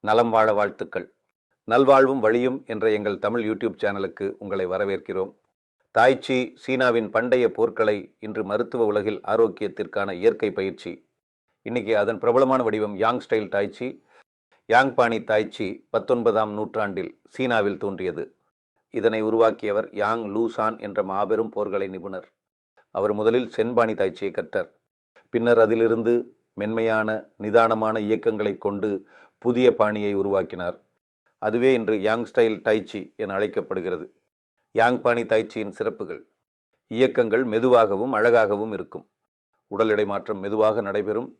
நலம் வாழ வாழ்த்துக்கள். நல்வாழ்வும் வழியும் என்ற எங்கள் தமிழ் யூடியூப் சேனலுக்கு உங்களை வரவேற்கிறோம். தாய்ச்சி சீனாவின் பண்டைய போர்க்களை இன்று மருத்துவ உலகில் ஆரோக்கியத்திற்கான இயற்கை பயிற்சி. இன்னைக்கு அதன் பிரபலமான வடிவம் Yang style tai chi Yang பாணி தாய்ச்சி பத்தொன்பதாம் நூற்றாண்டில் சீனாவில் தோன்றியது. இதனை உருவாக்கியவர் யாங் லூசான் என்ற மாபெரும் போர்களை நிபுணர். அவர் முதலில் சென்பாணி தாய்ச்சியை கற்றார். பின்னர் அதிலிருந்து மென்மையான நிதானமான இயக்கங்களை கொண்டு புதிய பாணியை உருவாக்கினார். அதுவே இன்று யாங் ஸ்டைல் டைச்சி என அழைக்கப்படுகிறது. யாங் பாணி தைச்சியின் சிறப்புகள். இயக்கங்கள் மெதுவாகவும் அழகாகவும் இருக்கும். உடல் எடை மாற்றம் மெதுவாக நடைபெறும்.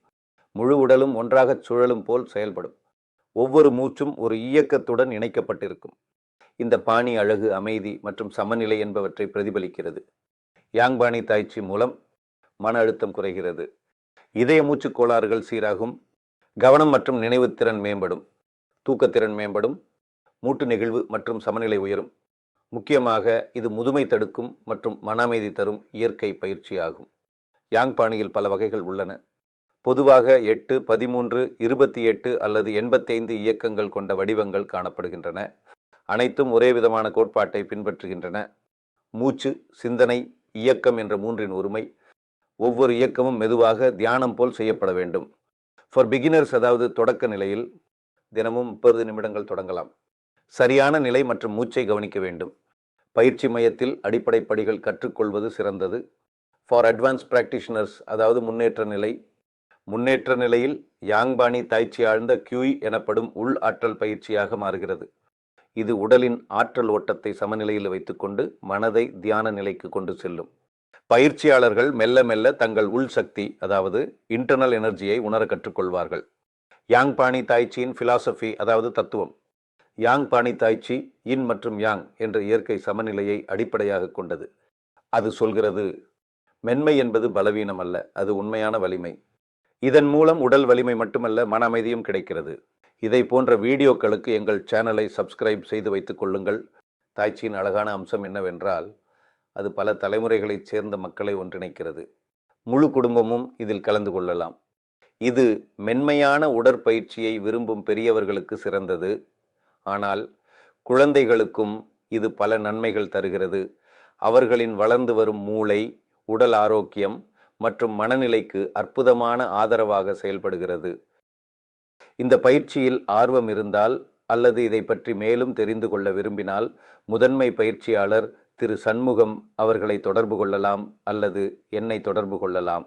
முழு உடலும் ஒன்றாகச் சுழலும் போல் செயல்படும். ஒவ்வொரு மூச்சும் ஒரு இயக்கத்துடன் இணைக்கப்பட்டிருக்கும். இந்த பாணி அழகு அமைதி மற்றும் சமநிலை என்பவற்றை பிரதிபலிக்கிறது. யாங் பாணி தாய்ச்சி மூலம் மன அழுத்தம் குறைகிறது. இதய மூச்சுக் கோளாறுகள் சீராகும். கவனம் மற்றும் நினைவுத்திறன் மேம்படும். தூக்கத்திறன் மேம்படும். மூட்டு நெகிழ்வு மற்றும் சமநிலை உயரும். முக்கியமாக இது முதுமை தடுக்கும் மற்றும் மன அமைதி தரும் இயற்கை பயிற்சியாகும். யாங் பாணியில் பல வகைகள் உள்ளன. பொதுவாக எட்டு பதிமூன்று இருபத்தி எட்டு அல்லது எண்பத்தைந்து இயக்கங்கள் கொண்ட வடிவங்கள் காணப்படுகின்றன. அனைத்தும் ஒரே விதமான கோட்பாட்டை பின்பற்றுகின்றன. மூச்சு சிந்தனை இயக்கம் என்ற மூன்றின் ஒருமை. ஒவ்வொரு இயக்கமும் மெதுவாக தியானம் போல் செய்யப்பட வேண்டும். ஃபார் பிகினர்ஸ் அதாவது தொடக்க நிலையில் தினமும் முப்பது நிமிடங்கள் தொடங்கலாம். சரியான நிலை மற்றும் மூச்சை கவனிக்க வேண்டும். பயிற்சி மையத்தில் அடிப்படை படிகள் கற்றுக்கொள்வது சிறந்தது. ஃபார் அட்வான்ஸ் ப்ராக்டிஷனர்ஸ் அதாவது முன்னேற்ற நிலை முன்னேற்ற நிலையில் யாங்பாணி தாய்ச்சி ஆழ்ந்த கியூய் எனப்படும் உள் ஆற்றல் பயிற்சியாக மாறுகிறது. இது உடலின் ஆற்றல் ஓட்டத்தை சமநிலையில் வைத்துக்கொண்டு மனதை தியான நிலைக்கு கொண்டு செல்லும். பயிற்சியாளர்கள் மெல்ல மெல்ல தங்கள் உள் சக்தி அதாவது இன்டர்னல் எனர்ஜியை உணர கற்றுக்கொள்வார்கள். யாங் பாணி தாய்ச்சியின் பிலாசபி அதாவது தத்துவம். யாங் பாணி தாய்ச்சி இன் மற்றும் யாங் என்ற இயற்கை சமநிலையை அடிப்படையாக கொண்டது. அது சொல்கிறது மென்மை என்பது பலவீனம் அல்ல அது உண்மையான வலிமை. இதன் மூலம் உடல் வலிமை மட்டுமல்ல மன அமைதியும் கிடைக்கிறது. இதை போன்ற வீடியோக்களுக்கு எங்கள் சேனலை சப்ஸ்கிரைப் செய்து வைத்துக் கொள்ளுங்கள். தாய்ச்சியின் அழகான அம்சம் என்னவென்றால் அது பல தலைமுறைகளைச் சேர்ந்த மக்களை ஒன்றிணைக்கிறது. முழு குடும்பமும் இதில் கலந்து கொள்ளலாம். இது மென்மையான உடற்பயிற்சியை விரும்பும் பெரியவர்களுக்கு சிறந்தது. ஆனால் குழந்தைகளுக்கும் இது பல நன்மைகள் தருகிறது. அவர்களின் வளர்ந்து வரும் மூளை உடல் ஆரோக்கியம் மற்றும் மனநிலைக்கு அற்புதமான ஆதரவாக செயல்படுகிறது. இந்த பயிற்சியில் ஆர்வம் இருந்தால் அல்லது இதை பற்றி மேலும் தெரிந்து கொள்ள விரும்பினால் முதன்மை பயிற்சியாளர் திரு சண்முகம் அவர்களை தொடர்பு கொள்ளலாம் அல்லது என்னை தொடர்பு கொள்ளலாம்.